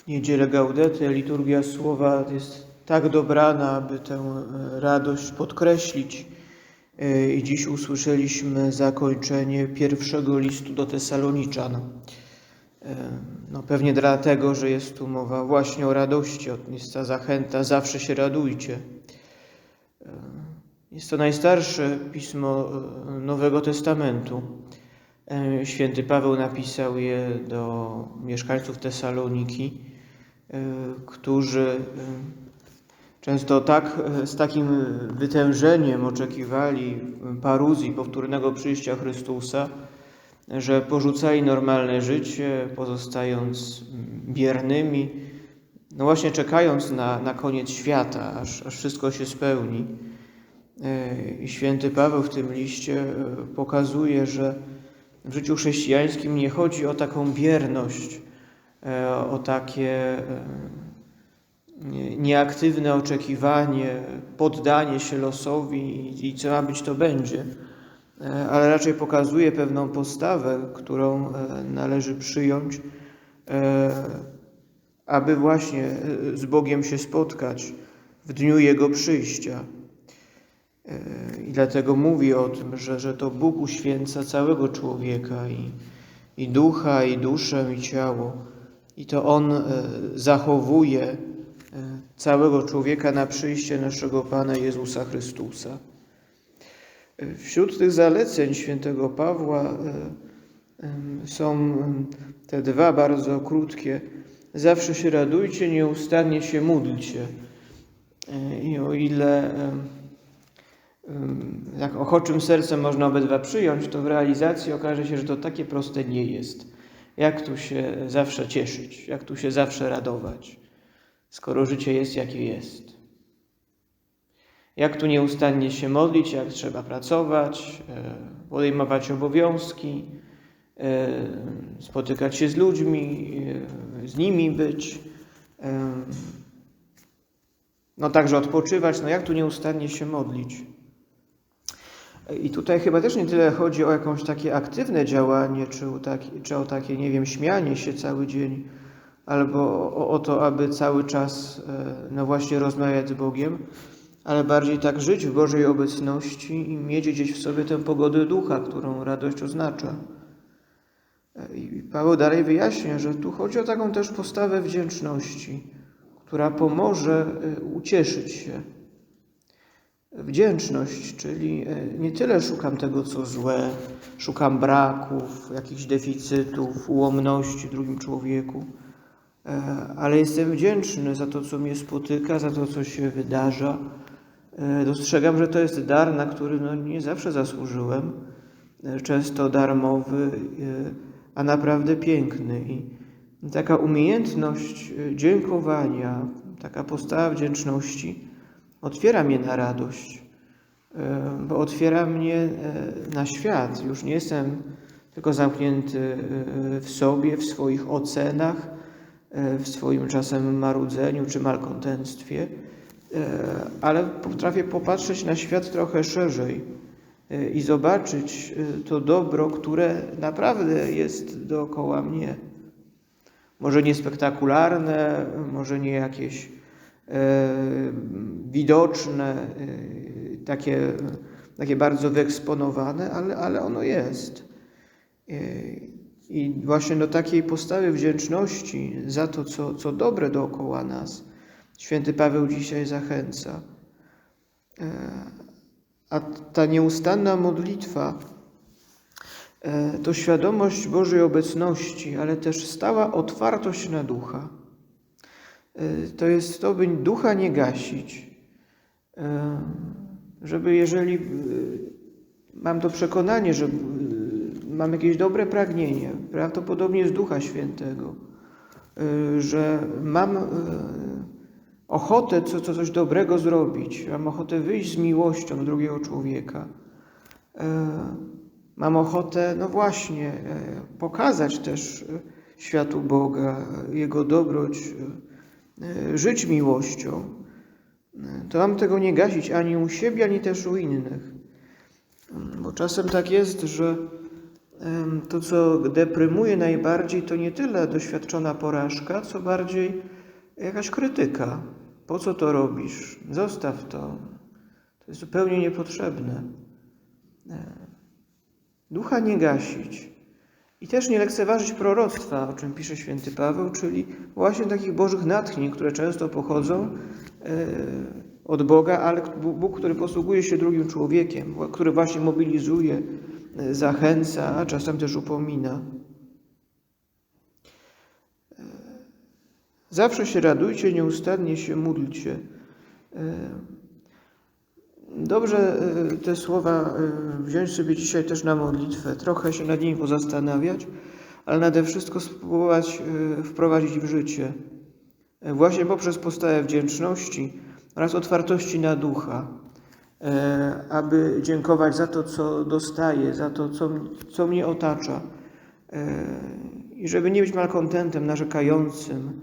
W niedzielę Gaudete liturgia słowa jest tak dobrana, aby tę e, radość podkreślić. E, I dziś usłyszeliśmy zakończenie pierwszego listu do Tesaloniczan. E, No pewnie dlatego, że jest tu mowa właśnie o radości, jest ta zachęta, zawsze się radujcie. Jest to najstarsze pismo Nowego Testamentu. Święty Paweł napisał je do mieszkańców Tesaloniki, którzy e, często tak, e, z takim wytężeniem oczekiwali paruzji, powtórnego przyjścia Chrystusa, że porzucali normalne życie, pozostając biernymi, no właśnie czekając na, na koniec świata, aż, aż wszystko się spełni. E, I święty Paweł w tym liście e, pokazuje, że w życiu chrześcijańskim nie chodzi o taką bierność, e, o takie e, nie- nieaktywne oczekiwanie, poddanie się losowi i- co ma być, to będzie, E, ale raczej pokazuje pewną postawę, którą e, należy przyjąć, e, aby właśnie e, z Bogiem się spotkać w dniu Jego przyjścia. E, I dlatego mówi o tym, że, że to Bóg uświęca całego człowieka i, i ducha, i duszę, i ciało. I to On e, zachowuje e, całego człowieka na przyjście naszego Pana Jezusa Chrystusa. E, Wśród tych zaleceń świętego Pawła są te dwa bardzo krótkie. Zawsze się radujcie, nieustannie się módlcie. I o ile tak ochoczym sercem można obydwa przyjąć, to w realizacji okaże się, że to takie proste nie jest. Jak tu się zawsze cieszyć, jak tu się zawsze radować, skoro życie jest jakie jest. Jak tu nieustannie się modlić, jak trzeba pracować, e, podejmować obowiązki, e, spotykać się z ludźmi, e, z nimi być, no także odpoczywać, no jak tu nieustannie się modlić. I tutaj chyba też nie tyle chodzi o jakąś takie aktywne działanie, czy o takie, czy o takie nie wiem, śmianie się cały dzień, albo o, o to, aby cały czas, e, no właśnie, rozmawiać z Bogiem, ale bardziej tak żyć w Bożej obecności i mieć gdzieś w sobie tę pogodę ducha, którą radość oznacza. E, I Paweł dalej wyjaśnia, że tu chodzi o taką też postawę wdzięczności, która pomoże e, ucieszyć się. Wdzięczność, czyli e, nie tyle szukam tego, co złe, szukam braków, jakichś deficytów, ułomności w drugim człowieku, e, ale jestem wdzięczny za to, co mnie spotyka, za to, co się wydarza. E, Dostrzegam, że to jest dar, na który no, nie zawsze zasłużyłem, często darmowy, a naprawdę piękny. I taka umiejętność dziękowania, taka postawa wdzięczności otwiera mnie na radość, e, bo otwiera mnie e, na świat. Już nie jestem tylko zamknięty e, w sobie, w swoich ocenach, w swoim czasem marudzeniu czy malkontentstwie, e, ale potrafię popatrzeć na świat trochę szerzej i zobaczyć to dobro, które naprawdę jest dookoła mnie. Może nie spektakularne, może nie jakieś widoczne, e, takie, takie bardzo wyeksponowane, ale, ale ono jest. E, I właśnie do takiej postawy wdzięczności za to, co, co dobre dookoła nas, święty Paweł dzisiaj zachęca. E, A ta nieustanna modlitwa e, to świadomość Bożej obecności, ale też stała otwartość na ducha. E, To jest to, by ducha nie gasić, E, żeby jeżeli e, mam to przekonanie, że mam jakieś dobre pragnienie, prawdopodobnie z Ducha Świętego, że mam ochotę co, co, coś dobrego zrobić, mam ochotę wyjść z miłością do drugiego człowieka, mam ochotę, no właśnie, pokazać też światu Boga, Jego dobroć, żyć miłością, to mam tego nie gasić ani u siebie, ani też u innych. Bo czasem tak jest, że to, co deprymuje najbardziej, to nie tyle doświadczona porażka, co bardziej jakaś krytyka. Po co to robisz? Zostaw to. To jest zupełnie niepotrzebne. E, Ducha nie gasić. I też nie lekceważyć proroctwa, o czym pisze święty Paweł, czyli właśnie takich bożych natchnień, które często pochodzą e, od Boga, ale Bóg, który posługuje się drugim człowiekiem, który właśnie mobilizuje, e, zachęca, a czasem też upomina. E, Zawsze się radujcie, nieustannie się módlcie. Dobrze e, te słowa e, wziąć sobie dzisiaj też na modlitwę, trochę się nad nimi pozastanawiać, ale nade wszystko spróbować e, wprowadzić w życie. Właśnie poprzez postawę wdzięczności oraz otwartości na ducha, aby dziękować za to, co dostaję, za to, co, co mnie otacza. I żeby nie być malkontentem, narzekającym,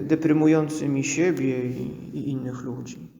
deprymującym i siebie, i, i innych ludzi.